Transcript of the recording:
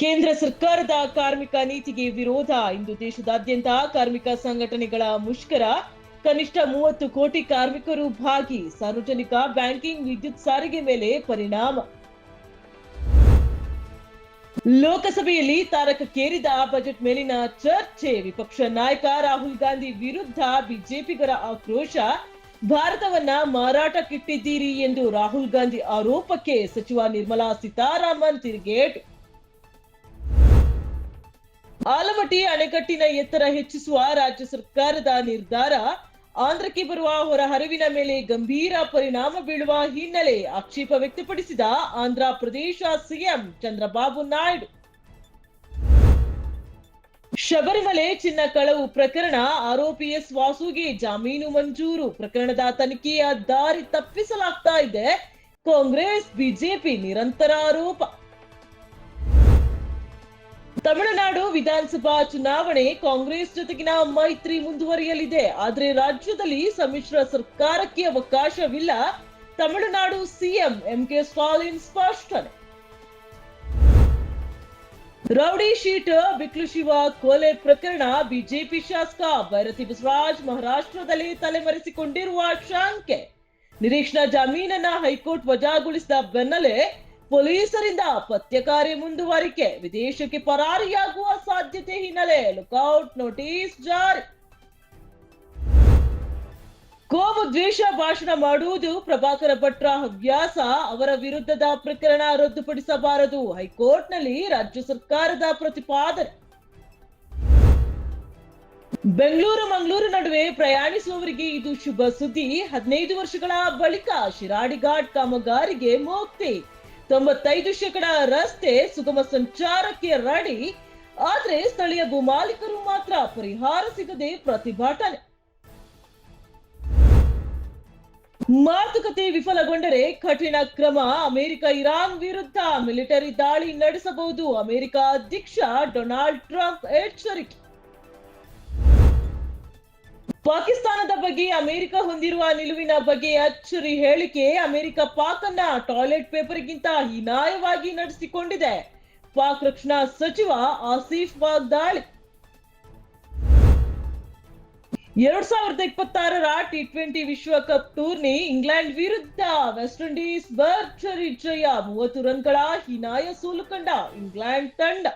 ಕೇಂದ್ರ ಸರ್ಕಾರದ ಕಾರ್ಮಿಕ ನೀತಿಗೆ ವಿರೋಧ. ಇಂದು ದೇಶದಾದ್ಯಂತ ಕಾರ್ಮಿಕ ಸಂಘಟನೆಗಳ ಮುಷ್ಕರ. ಕನಿಷ್ಠ ಮೂವತ್ತು ಕೋಟಿ ಕಾರ್ಮಿಕರು ಭಾಗಿ. ಸಾರ್ವಜನಿಕ ಬ್ಯಾಂಕಿಂಗ್ ವಿದ್ಯುತ್ ಸಾರಿಗೆ ಮೇಲೆ ಪರಿಣಾಮ. ಲೋಕಸಭೆಯಲ್ಲಿ ತಾರಕಕ್ಕೇರಿದ ಬಜೆಟ್ ಮೇಲಿನ ಚರ್ಚೆ. ವಿಪಕ್ಷ ನಾಯಕ ರಾಹುಲ್ ಗಾಂಧಿ ವಿರುದ್ಧ ಬಿಜೆಪಿಗರ ಆಕ್ರೋಶ. ಭಾರತವನ್ನ ಮಾರಾಟಕ್ಕಿಟ್ಟಿದ್ದೀರಿ ಎಂದು ರಾಹುಲ್ ಗಾಂಧಿ ಆರೋಪಕ್ಕೆ ಸಚಿವ ನಿರ್ಮಲಾ ಸೀತಾರಾಮನ್ ತಿರುಗೇಟು. ಆಲಮಟ್ಟಿ ಅಣೆಕಟ್ಟಿನ ಎತ್ತರ ಹೆಚ್ಚಿಸುವ ರಾಜ್ಯ ಸರ್ಕಾರದ ನಿರ್ಧಾರ. ಆಂಧ್ರಕ್ಕೆ ಬರುವ ಹೊರ ಹರಿವಿನ ಮೇಲೆ ಗಂಭೀರ ಪರಿಣಾಮ ಬೀಳುವ ಹಿನ್ನೆಲೆ ಆಕ್ಷೇಪ ವ್ಯಕ್ತಪಡಿಸಿದ ಆಂಧ್ರ ಪ್ರದೇಶ ಸಿಎಂ ಚಂದ್ರಬಾಬು ನಾಯ್ಡು. ಶಬರಿಮಲೆ ಚಿನ್ನ ಕಳವು ಪ್ರಕರಣ ಆರೋಪಿ ಎಸ್ ವಾಸುಗೆ ಜಾಮೀನು ಮಂಜೂರು. ಪ್ರಕರಣದ ತನಿಖೆಯ ದಾರಿ ತಪ್ಪಿಸಲಾಗ್ತಾ ಇದೆ. ಕಾಂಗ್ರೆಸ್, ಬಿಜೆಪಿ ನಿರಂತರ ಆರೋಪ. ತಮಿಳುನಾಡು ವಿಧಾನಸಭಾ ಚುನಾವಣೆ ಕಾಂಗ್ರೆಸ್ ಜೊತೆಗಿನ ಮೈತ್ರಿ ಮುಂದುವರಿಯಲಿದೆ. ಆದರೆ ರಾಜ್ಯದಲ್ಲಿ ಸಮ್ಮಿಶ್ರ ಸರ್ಕಾರಕ್ಕೆ ಅವಕಾಶವಿಲ್ಲ. ತಮಿಳುನಾಡು ಸಿಎಂ ಎಂಕೆ ಸ್ಟಾಲಿನ್ ಸ್ಪಷ್ಟನೆ. ರೌಡಿ ಶೀಟ್, ಬಿಕ್ಲು ಶಿವ ಕೊಲೆ ಪ್ರಕರಣ, ಬಿಜೆಪಿ ಶಾಸಕ ಭೈರತಿ ಬಸವರಾಜ್ ಮಹಾರಾಷ್ಟ್ರದಲ್ಲಿ ತಲೆಮರೆಸಿಕೊಂಡಿರುವ ಶಾಂಕೆ. ನಿರೀಕ್ಷಣಾ ಜಾಮೀನನ್ನ ಹೈಕೋರ್ಟ್ ವಜಾಗೊಳಿಸಿದ ಬೆನ್ನಲ್ಲೇ ಪೊಲೀಸರಿಂದ ಪತ್ಯ ಮುಂದುವರಿಕೆ, ವಿದೇಶಕ್ಕೆ ಪರಾರಿಯಾಗುವ ಸಾಧ್ಯತೆ ಹಿನ್ನೆಲೆ ಲುಕೌಟ್ ನೋಟಿಸ್ ಜಾರಿ. ಕೋಮು ದ್ವೇಷ ಭಾಷಣ ಮಾಡುವುದು ಪ್ರಭಾಕರ ಭಟ್ರ ಹವ್ಯಾಸ. ಅವರ ವಿರುದ್ಧದ ಪ್ರಕರಣ ರದ್ದುಪಡಿಸಬಾರದು. ಹೈಕೋರ್ಟ್ನಲ್ಲಿ ರಾಜ್ಯ ಸರ್ಕಾರದ ಪ್ರತಿಪಾದನೆ. ಬೆಂಗಳೂರು ಮಂಗಳೂರು ನಡುವೆ ಪ್ರಯಾಣಿಸುವವರಿಗೆ ಇದು ಶುಭ ಸುದ್ದಿ. ಹದಿನೈದು ವರ್ಷಗಳ ಬಳಿಕ ಶಿರಾಡಿ ಘಾಟ್ ಕಾಮಗಾರಿಗೆ ಮುಕ್ತಿ. ತೊಂಬತ್ತೈದು ಶೇಕಡ ರಸ್ತೆ ಸುಗಮ ಸಂಚಾರಕ್ಕೆ ರಡಿ. ಆದ್ರೆ ಸ್ಥಳೀಯ ಭೂಮಾಲೀಕರು ಮಾತ್ರ ಪರಿಹಾರ ಸಿಗದೆ ಪ್ರತಿಭಟನೆ. ಮಾತುಕತೆ ವಿಫಲಗೊಂಡರೆ ಕಠಿಣ ಕ್ರಮ. ಅಮೆರಿಕ, ಇರಾನ್ ವಿರುದ್ಧ ಮಿಲಿಟರಿ ದಾಳಿ ನಡೆಸಬಹುದು. ಅಮೆರಿಕ ಅಧ್ಯಕ್ಷ ಡೊನಾಲ್ಡ್ ಟ್ರಂಪ್ ಎಚ್ಚರಿಕೆ. ಪಾಕಿಸ್ತಾನದ ಬಗ್ಗೆ, ಅಮೆರಿಕ ಹೊಂದಿರುವ ನಿಲುವಿನ ಬಗ್ಗೆ ಅಚ್ಚರಿ ಹೇಳಿಕೆ ಅಮೆರಿಕ ಪಾಕ್ ಅನ್ನ ಟಾಯ್ಲೆಟ್ ಪೇಪರ್ಗಿಂತ ಹೀನಾಯವಾಗಿ ನಡೆಸಿಕೊಂಡಿದೆ. ಪಾಕ್ ರಕ್ಷಣಾ ಸಚಿವ ಆಸಿಫ್ ವಾಗ್ದಾಳಿ. ಎರಡ್ ಸಾವಿರದ ಇಪ್ಪತ್ತಾರರ ಟಿ ಟ್ವೆಂಟಿ ವಿಶ್ವಕಪ್ ಟೂರ್ನಿ ಇಂಗ್ಲೆಂಡ್ ವಿರುದ್ಧ ವೆಸ್ಟ್ ಇಂಡೀಸ್ ಭರ್ಜರಿ ಜಯ, ಮೂವತ್ತು ರನ್ಗಳ ಹೀನಾಯ ಸೋಲು ಕಂಡ ಇಂಗ್ಲೆಂಡ್ ತಂಡ.